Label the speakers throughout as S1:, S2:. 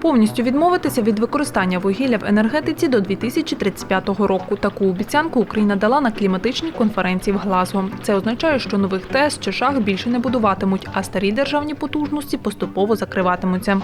S1: Повністю відмовитися від використання вугілля в енергетиці до 2035 року. Таку обіцянку Україна дала на кліматичній конференції в Глазго. Це означає, що нових ТЕС чи шах більше не будуватимуть, а старі державні потужності поступово закриватимуться.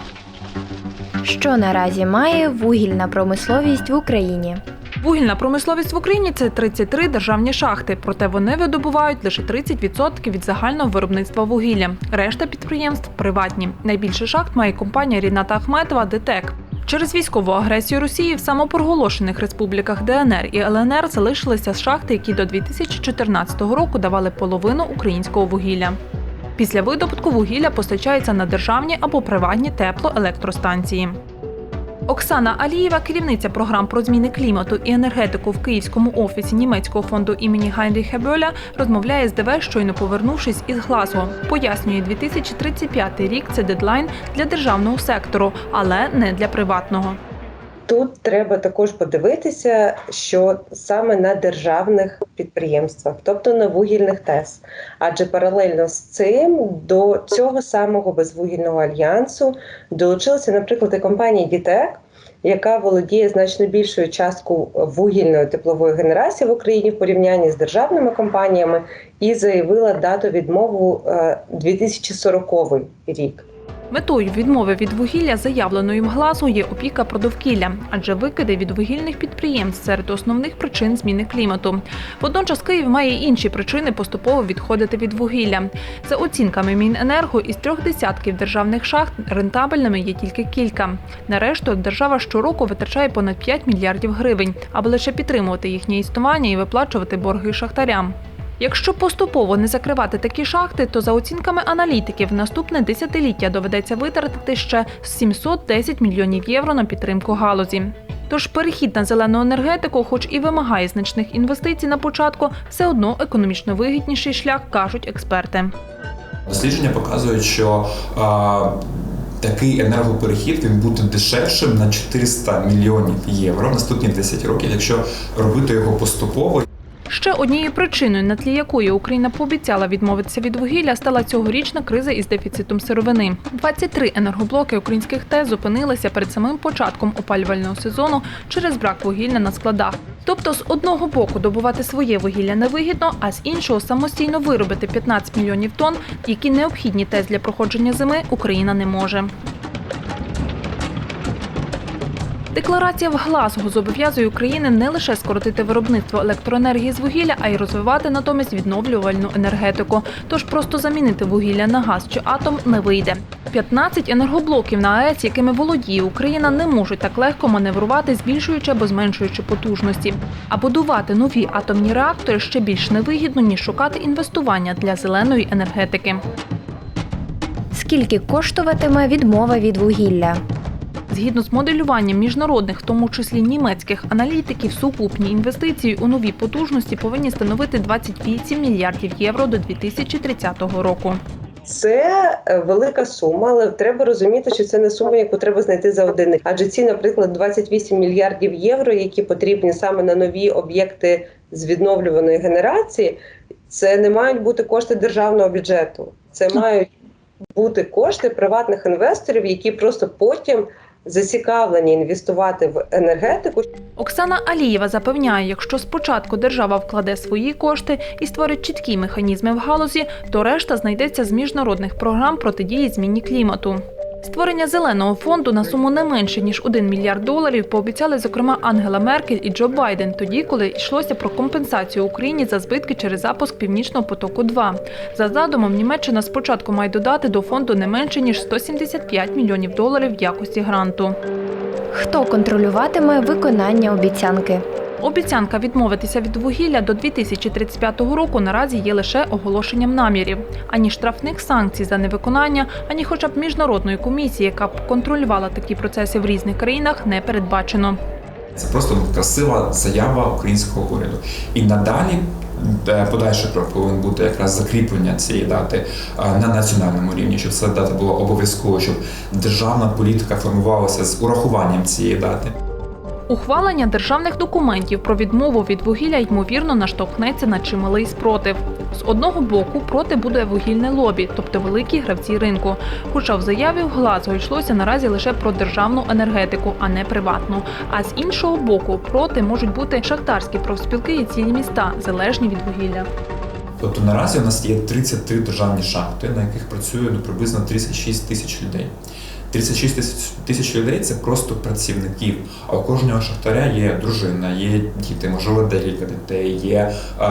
S2: Що наразі має вугільна промисловість в Україні?
S1: Вугільна промисловість в Україні це 33 державні шахти, проте вони видобувають лише 30% від загального виробництва вугілля. Решта підприємств приватні. Найбільше шахт має компанія Ріната Ахметова ДТЕК. Через військову агресію Росії в самопроголошених республіках ДНР і ЛНР залишилися шахти, які до 2014 року давали половину українського вугілля. Після видобутку вугілля постачається на державні або приватні теплоелектростанції. Оксана Алієва, керівниця програм про зміни клімату і енергетику в Київському офісі німецького фонду імені Гайнріха Бьоля, розмовляє з ДВ, щойно повернувшись із Глазго. Пояснює, 2035 рік це дедлайн для державного сектору, але не для приватного.
S3: Тут треба також подивитися, що саме на державних підприємствах, тобто на вугільних ТЕС. Адже паралельно з цим до цього самого безвугільного альянсу долучилася, наприклад, і компанія Дітек, яка володіє значно більшою часткою вугільної теплової генерації в Україні в порівнянні з державними компаніями, і заявила дату відмову е, 2040 рік.
S1: Метою відмови від вугілля, заявленої в глазу, є опіка про довкілля, адже викиди від вугільних підприємств серед основних причин зміни клімату. Водночас Київ має інші причини поступово відходити від вугілля. За оцінками Міненерго, із трьох десятків державних шахт рентабельними є тільки кілька. На решту держава щороку витрачає понад 5 мільярдів гривень, аби лише підтримувати їхнє існування і виплачувати борги шахтарям. Якщо поступово не закривати такі шахти, то за оцінками аналітиків наступне десятиліття доведеться витратити ще 710 мільйонів євро на підтримку галузі. Тож перехід на зелену енергетику, хоч і вимагає значних інвестицій на початку, все одно економічно вигідніший шлях, кажуть експерти.
S4: Дослідження показують, що а, такий енергоперехід він буде дешевшим на 400 мільйонів євро наступні 10 років, якщо робити його поступово.
S1: Ще однією причиною, на тлі якої Україна пообіцяла відмовитися від вугілля, стала цьогорічна криза із дефіцитом сировини. 23 енергоблоки українських ТЕС зупинилися перед самим початком опалювального сезону через брак вугілля на складах. Тобто, з одного боку добувати своє вугілля невигідно, а з іншого самостійно виробити 15 мільйонів тонн, які необхідні ТЕС для проходження зими, Україна не може. Декларація в Глазго зобов'язує Україну не лише скоротити виробництво електроенергії з вугілля, а й розвивати натомість відновлювальну енергетику. Тож просто замінити вугілля на газ чи атом не вийде. 15 енергоблоків на АЕС, якими володіє Україна, не можуть так легко маневрувати, збільшуючи або зменшуючи потужності. А будувати нові атомні реактори ще більш невигідно, ніж шукати інвестування для зеленої енергетики.
S2: Скільки коштуватиме відмова від вугілля?
S1: Згідно з моделюванням міжнародних, в тому числі німецьких аналітиків, сукупні інвестиції у нові потужності повинні становити 28 мільярдів євро до 2030 року.
S3: Це е, велика сума, але треба розуміти, що це не сума, яку треба знайти за один рік. Адже ці, наприклад, 28 мільярдів євро, які потрібні саме на нові об'єкти з відновлюваної генерації, це не мають бути кошти державного бюджету. Це мають бути кошти приватних інвесторів, які просто потім зацікавлені інвестувати в енергетику,
S1: Оксана Алієва запевняє, якщо спочатку держава вкладе свої кошти і створить чіткі механізми в галузі, то решта знайдеться з міжнародних програм протидії зміні клімату. Створення зеленого фонду на суму не менше ніж 1 мільярд доларів пообіцяли зокрема Ангела Меркель і Джо Байден, тоді, коли йшлося про компенсацію Україні за збитки через запуск Північного потоку. 2 за задумом, Німеччина спочатку має додати до фонду не менше ніж 175 мільйонів доларів в якості гранту.
S2: Хто контролюватиме виконання обіцянки?
S1: Обіцянка відмовитися від вугілля до 2035 року наразі є лише оголошенням намірів. Ані штрафних санкцій за невиконання, ані хоча б міжнародної комісії, яка б контролювала такі процеси в різних країнах, не передбачено.
S4: Це просто красива заява українського уряду. І надалі е, подальший крок повинен бути якраз закріплення цієї дати е, на національному рівні, щоб ця дата була обов'язково, щоб державна політика формувалася з урахуванням цієї дати.
S1: Ухвалення державних документів про відмову від вугілля ймовірно наштовхнеться на чималий спротив. З одного боку проти буде вугільне лобі, тобто великі гравці ринку. Хоча в заяві в Глазго йшлося наразі лише про державну енергетику, а не приватну. А з іншого боку, проти можуть бути шахтарські профспілки і цілі міста, залежні від вугілля.
S4: Тобто наразі у нас є 33 державні шахти, на яких працює ну, приблизно 36 тисяч людей. 36 тисяч- людей це просто працівників. А у кожного шахтаря є дружина, є діти, можливо, декілька дітей, є е,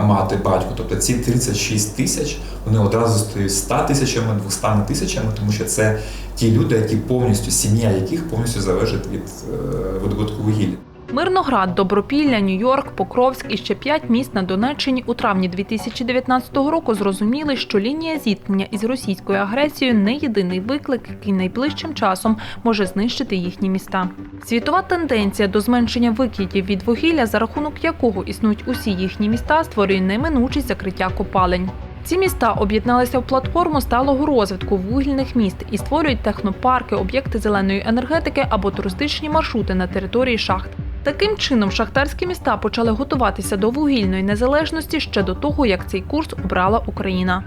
S4: мати, батько. Тобто ці 36 тисяч вони одразу стають 100 тисячами, 200 тисячами, тому що це ті люди, які повністю, сім'я яких повністю залежить від е, видобутку вугілля.
S1: Мирноград, Добропілля, Нью-Йорк, Покровськ і ще п'ять міст на Донеччині у травні 2019 року зрозуміли, що лінія зіткнення із російською агресією не єдиний виклик, який найближчим часом може знищити їхні міста. Світова тенденція до зменшення викидів від вугілля, за рахунок якого існують усі їхні міста, створює неминучість закриття копалень. Ці міста об'єдналися в платформу сталого розвитку вугільних міст і створюють технопарки, об'єкти зеленої енергетики або туристичні маршрути на території шахт. Таким чином, шахтарські міста почали готуватися до вугільної незалежності ще до того, як цей курс обрала Україна.